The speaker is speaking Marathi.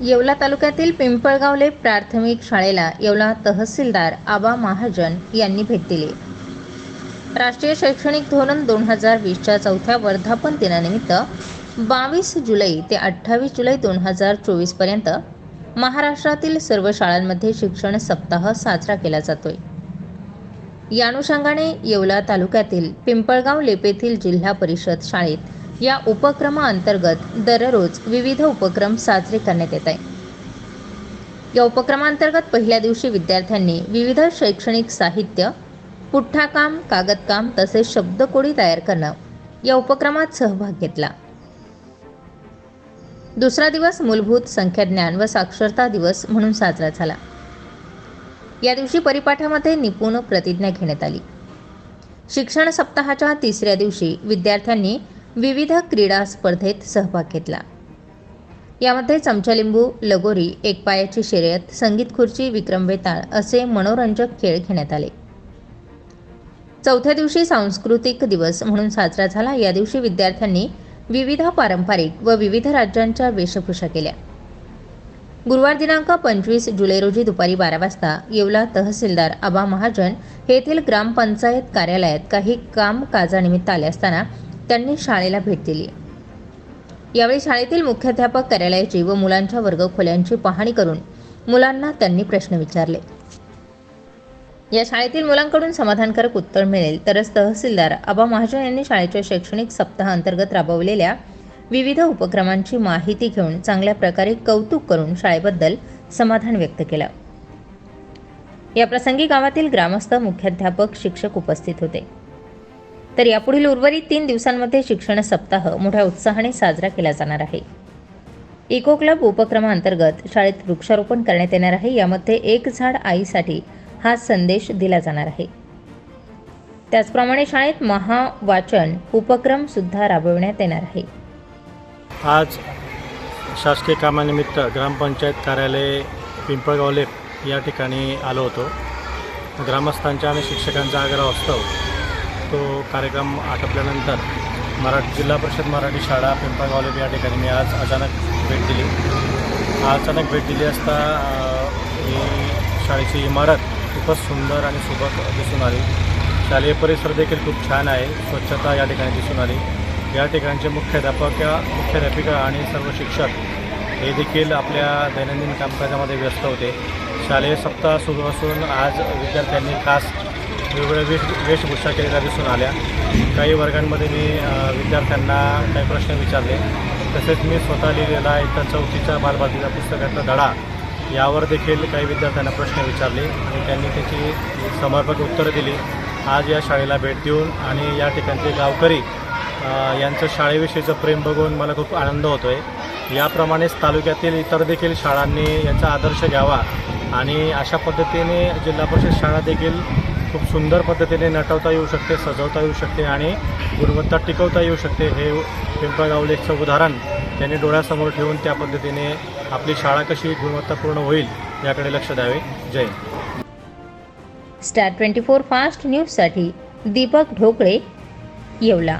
येवला तालुक्यातील पिंपळगावले प्राथमिक शाळेला येवला तहसीलदार आबा महाजन यांनी भेट दिली. राष्ट्रीय शैक्षणिक धोरण दोन हजार वीसच्या चौथ्या वर्धापन दिनानिमित्त बावीस जुलै ते अठ्ठावीस जुलै दोन हजार चोवीसपर्यंत महाराष्ट्रातील सर्व शाळांमध्ये शिक्षण सप्ताह साजरा केला जातोय. या अनुषंगाने येवला तालुक्यातील पिंपळगाव लेपेतील जिल्हा परिषद शाळेत या उपक्रमाअंतर्गत दररोज विविध उपक्रम साजरे करण्यात येत आहे या उपक्रमांतर्गत पहिल्या दिवशी विद्यार्थ्यांनी विविध शैक्षणिक साहित्य पुठ्ठाकाम कागदकाम तसेच शब्दकोडी तयार करणं या उपक्रमात सहभाग घेतला. दुसरा दिवस मूलभूत संख्याज्ञान व साक्षरता दिवस म्हणून साजरा झाला. या दिवशी परिपाठामध्ये निपुण प्रतिज्ञा घेण्यात आली. शिक्षण सप्ताहाच्या तिसऱ्या दिवशी विद्यार्थ्यांनी विविध क्रीडा स्पर्धेत सहभाग घेतला. यामध्ये चमचालिंबू लगोरी एक पायाची शर्यत संगीत खुर्ची विक्रम वेताळ असे मनोरंजक खेळ घेण्यात आले. चौथ्या दिवशी सांस्कृतिक दिवस म्हणून साजरा झाला. या दिवशी विद्यार्थ्यांनी विविध पारंपरिक व विविध राज्यांच्या वेशभूषा केल्या. गुरुवार दिनांक पंचवीस जुलै रोजी दुपारी बारा वाजता येवला तहसीलदार आबा महाजन हे येथील ग्रामपंचायत कार्यालयात काही काम काजानिमित्त आले असताना त्यांनी शाळेला भेट दिली. यावेळी शाळेतील मुख्याध्यापक कार्यालयाची व मुलांच्या वर्गखोल्यांची पाहणी करून मुलांना त्यांनी प्रश्न विचारले. या शाळेतील मुलांकडून समाधानकारक उत्तर मिळेल तरच तहसीलदार आबा महाजन यांनी शाळेच्या शैक्षणिक सप्ताह अंतर्गत राबवलेल्या विविध उपक्रमांची माहिती घेऊन चांगल्या प्रकारे कौतुक करून शाळेबद्दल समाधान व्यक्त केलं. या प्रसंगी गावातील ग्रामस्थ मुख्याध्यापक शिक्षक उपस्थित होते. तर यापुढील उर्वरित तीन दिवसांमध्ये शिक्षण सप्ताह मोठ्या उत्साहाने साजरा केला जाणार आहे. इको क्लब उपक्रमाअंतर्गत शाळेत वृक्षारोपण करण्यात येणार आहे. यामध्ये एक झाड आईसाठी हा संदेश दिला जाणार आहे. त्याचप्रमाणे शाळेत महावाचन उपक्रम सुद्धा राबविण्यात येणार आहे. आज शासकीय कामानिमित्त ग्रामपंचायत कार्यालय पिंपळगावले या ठिकाणी आलो होतो. ग्रामस्थांच्या आणि शिक्षकांचा आग्रह असतो तो कार्यक्रम आटपल्यानंतर मराठी जिल्हा परिषद मराठी शाळा पिंपळगावले या ठिकाणी मी आज अचानक भेट दिली. अचानक भेट दिली असता ही शाळेची इमारत खूपच सुंदर आणि सुबक दिसून आली. शालेय परिसर देखील खूप छान आहे स्वच्छता या ठिकाणी दिसून आली. या ठिकाणचे मुख्याध्यापक मुख्याध्यापिका आणि सर्व शिक्षक हे देखील आपल्या दैनंदिन कामकाजामध्ये व्यस्त होते. शालेय सप्ताह सुरू असून आज विद्यार्थ्यांनी खास वेगवेगळ्या वेश वेशभूषा केलेल्या दिसून आल्या. काही वर्गांमध्ये मी विद्यार्थ्यांना काही प्रश्न विचारले. तसेच मी स्वतः लिहिलेला एका चौथीच्या बालभारतीच्या पुस्तकातला धडा यावर देखील काही विद्यार्थ्यांना प्रश्न विचारले आणि त्यांनी त्याची समर्पक उत्तरं दिली. आज या शाळेला भेट देऊन आणि या ठिकाणचे गावकरी यांचं शाळेविषयीचं प्रेम बघून मला खूप आनंद होतो आहे याप्रमाणेच तालुक्यातील इतर देखील शाळांनी याचा आदर्श घ्यावा आणि अशा पद्धतीने जिल्हा परिषद शाळा देखील खूप सुंदर पद्धतीने नटवता येऊ शकते सजवता येऊ शकते आणि गुणवत्ता टिकवता येऊ शकते. हे पिंपळगावलेचं उदाहरण. त्यांनी डोळ्यासमोर ठेवून त्या पद्धतीने आपली शाळा कशी गुणवत्तापूर्ण होईल याकडे लक्ष द्यावे. Jai star twenty four fast न्यूजसाठी दीपक ढोकळे येवला.